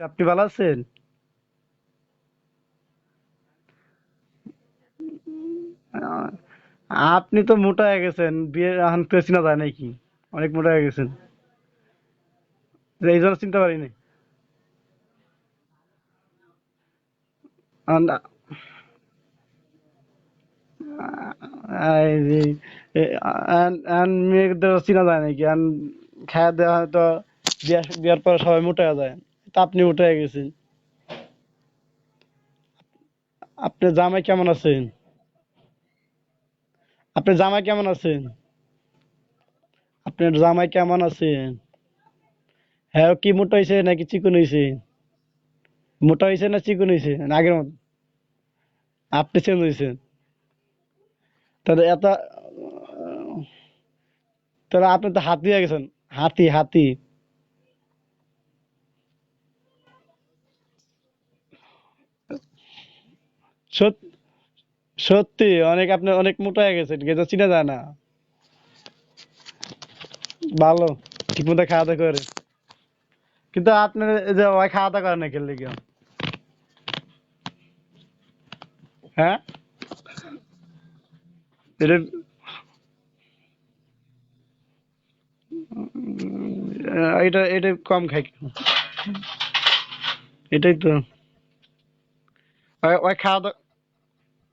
আপনি ভালো আছেন? আপনি তো মোটা হয়ে গেছেন, বিয়ে এখন তো চিনা যায় নাকি? অনেক মোটা হয়ে গেছেন। এই জন্য চিনতে এ- আন- মেয়েদের চিনা যায় নাকি? আন খাওয়া দেওয়া হয়তো বিয়া বিয়ার পর সবাই মোটা হয়ে যায়। তা আপনি হয়ে গেছেন। আপনার জামাই কেমন আছেন? আপনার জামাই কেমন আছেন? আপনার জামাই কেমন আছেন? হ্যাঁ কি মোটা হয়েছে নাকি চিকন হয়েছে মোটা হয়েছে না চিকন হয়েছে আগের মতো। আপনি চেঞ্জ হয়েছেন তাহলে এত, তাহলে আপনি তো হাতি হয়ে গেছেন। হাতি হাতি। সত্যি, অনেক আপনি অনেক মোটা হয়ে গেছেন কিন্তু চিনা যায় না। ভালো ঠিক মতো খাওয়া দাওয়া করে। কিন্তু আপনার যে ওই খাওয়া দাওয়া করেন না খেললে কেউ হ্যাঁ? এটা এটা এটা কম খাই। এটাই তো। ওই খাওয়া দাওয়া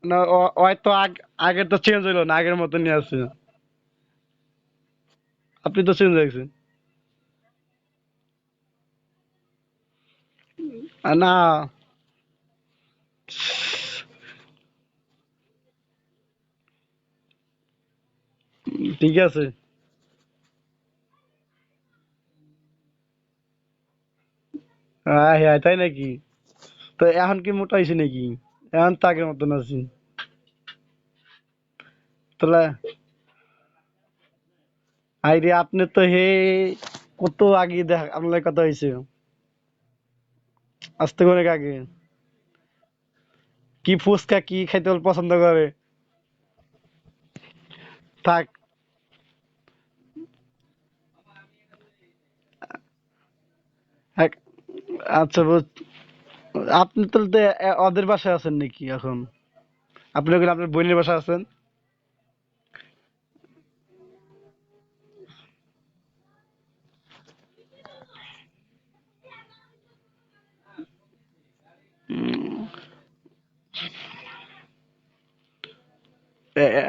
না ও- তো আগের তো চেঞ্জ হইল না আগের মতনই আছে আপনি তো চেঞ্জ হয়ে গেছেন। না। ঠিক আছে। হ্যাঁ হ্যাঁ তাই নাকি? তো এখন কি মোটা হয়েছে নাকি? এখন তো আগের মতন আছি তাহলে আইরে আপনি তো হে কত আগে দেখা আপনার কথা হয়েছে থেকে অনেক আগে কি ফুচকা কি খাইতে পছন্দ করে থাক আচ্ছা বুঝ আপনি তো ওদের বাসায় আছেন নাকি এখন? আপনি ওখানে আপনার বোনের বাসায় আছেন?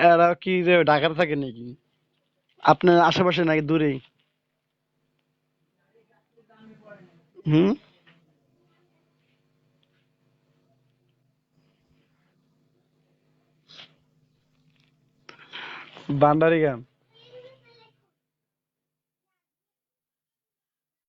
এরা কি যে ঢাকাতে থাকে নাকি? আপনার আশেপাশে নাকি দূরেই? হুম? বান্দারি গান।